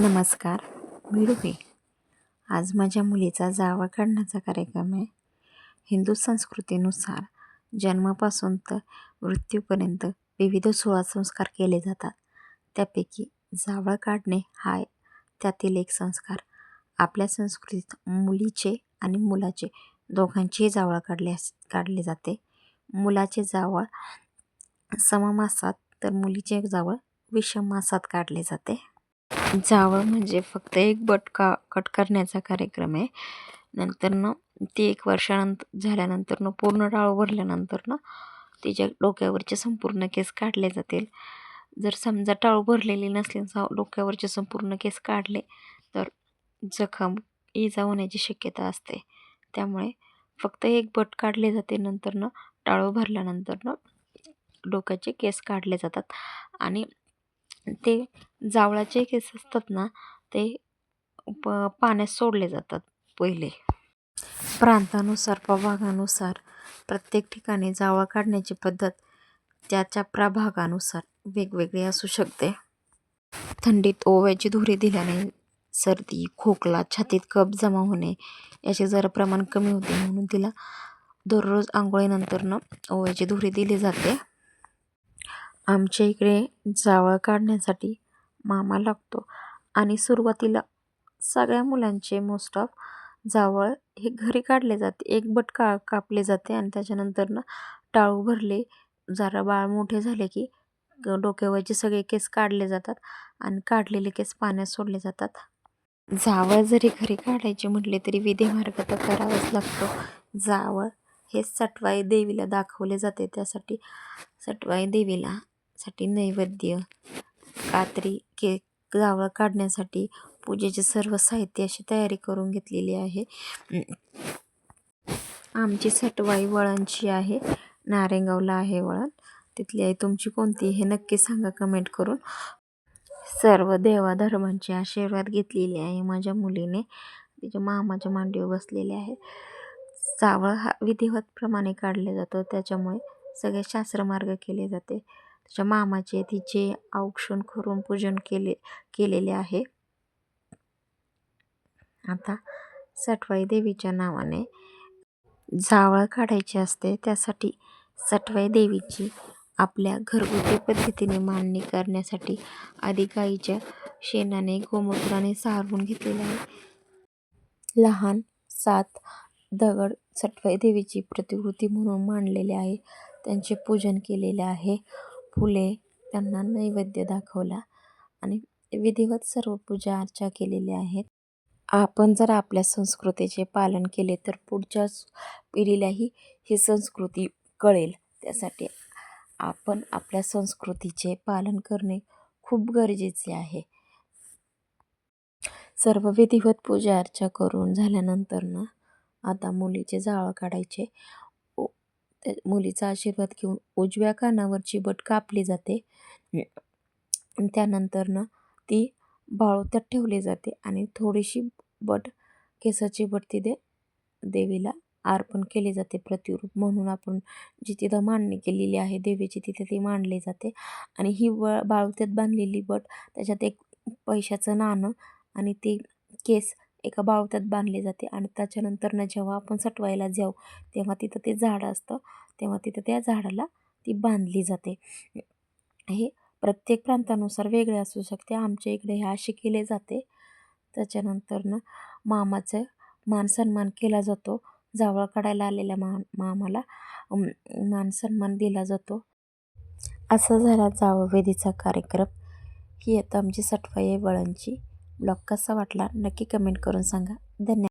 नमस्कार मी रुपी. आज माझ्या मुलीचा जावळ काढण्याचा कार्यक्रम आहे. हिंदू संस्कृतीनुसार जन्मापासून तर मृत्यूपर्यंत विविध सोळा संस्कार केले जातात. त्यापैकी जावळ काढणे हा त्यातील एक संस्कार आपल्या संस्कृतीत मुलीचे आणि मुलाचे दोघांचेही जावळ काढले काढले जाते. मुलाचे जावळ सममासात तर मुलीचे जावळ विषम मासात काढले जाते. जावळ म्हणजे फक्त एक बट का कट करण्याचा कार्यक्रम आहे. नंतरनं ती एक वर्षानंतर झाल्यानंतरनं पूर्ण टाळू भरल्यानंतरनं तिच्या डोक्यावरचे संपूर्ण केस काढले जातील. जर समजा टाळू भरलेली नसली डोक्यावरचे संपूर्ण केस काढले तर जखम इजा होण्याची शक्यता असते. त्यामुळे फक्त एक बट काढले जाते नंतरनं टाळू भरल्यानंतरनं डोक्याचे केस काढले जातात. आणि ते जावळाचे केस असतात ना ते प पाण्यात सोडले जातात पहिले. प्रांतानुसार प्रभागानुसार प्रत्येक ठिकाणी जावळ काढण्याची पद्धत त्याच्या प्रभागानुसार वेगवेगळी असू शकते. थंडीत ओव्याची धुरी दिल्याने सर्दी खोकला छातीत कप जमा होणे याचे जरा प्रमाण कमी होते म्हणून तिला दररोज आंघोळीनंतरनं ओव्याची धुरी दिली जाते. आमच्या इकडे जावळ काढण्यासाठी मामा लागतो आणि सुरुवातीला सगळ्या मुलांचे मोस्ट ऑफ जावळ हे घरी काढले जाते. एक बट का कापले जाते आणि त्याच्यानंतरनं टाळू भरले. जरा बाळ मोठे झाले की डोक्यावरचे सगळे केस काढले जातात आणि काढलेले केस पाण्यात सोडले जातात. जावळ जरी घरी काढायचे म्हटले तरी विधिमार्ग तर करावाच लागतो. जावळ हे सटवाई देवीला दाखवले जाते. त्यासाठी सटवाई देवीला साठी नैवेद्य कात्री के जावळ काढण्यासाठी पूजेचे सर्व साहित्य अशी तयारी करून घेतलेली आहे. आमची सटवाई वळणची आहे नारेगावला आहे वळण. तिथली आहे तुमची कोणती हे नक्की सांगा कमेंट करून. सर्व देवाधर्मांचे आशीर्वाद घेतलेले आहे माझ्या मुलीने. तिच्या मामाच्या मांडीवर बसलेले आहे. जावळ हा विधिवतप्रमाणे काढले जातो. त्याच्यामुळे सगळे शास्त्रमार्ग केले जाते. त्याच्या मामाचे तिचे औक्षण करून पूजन केले केलेले आहे. आता सटवाई देवीच्या नावाने जावळ काढायची असते. त्यासाठी सटवाई देवीची आपल्या घरगुती पद्धतीने मांडणी करण्यासाठी आधी गाईच्या शेणाने गोमूत्राने सारवून घेतलेले आहे. लहान सात दगड सटवाई देवीची प्रतिकृती म्हणून मांडलेले आहे. त्यांचे पूजन केलेले आहे. फुले त्यांना नैवेद्य दाखवला आणि विधिवत सर्व पूजा अर्चा केलेल्या आहेत. आपण जर आपल्या संस्कृतीचे पालन केले तर पुढच्या पिढीलाही ही संस्कृती कळेल. त्यासाठी आपण आपल्या संस्कृतीचे पालन करणे खूप गरजेचे आहे. सर्व विधिवत पूजा अर्चा करून झाल्यानंतर ना आता मुलीचे जाळं काढायचे. मुलीचा आशीर्वाद घेऊन उजव्या कानावरची बट कापली जाते. त्यानंतरनं ती बाळोत्यात ठेवली जाते आणि थोडीशी बट केसाची बट तिथे देवीला अर्पण केली जाते प्रतिरूप म्हणून आपण जी तिथं मांडणी केलेली आहे देवीची तिथे ती मांडली जाते. आणि ही व बाळोत्यात बांधलेली बट त्याच्यात एक पैशाचं नाणं आणि ते केस एका बाळूत्यात बांधले जाते आणि त्याच्यानंतरनं जेव्हा आपण सटवायला जाऊ तेव्हा तिथं ते झाड असतं. तेव्हा तिथं त्या झाडाला ती बांधली जाते. हे प्रत्येक प्रांतानुसार वेगळे असू शकते. आमच्या इकडे हे असे केले जाते. त्याच्यानंतरनं मामाचं मान सन्मान केला जातो. जावळ काढायला आलेल्या मा मामाला मान सन्मान दिला जातो. असा झाला जावळवेदीचा कार्यक्रम. ही आता आमची सटवाई वळणची. ब्लॉग कसा वाटला नक्की कमेंट करून सांगा. धन्यवाद.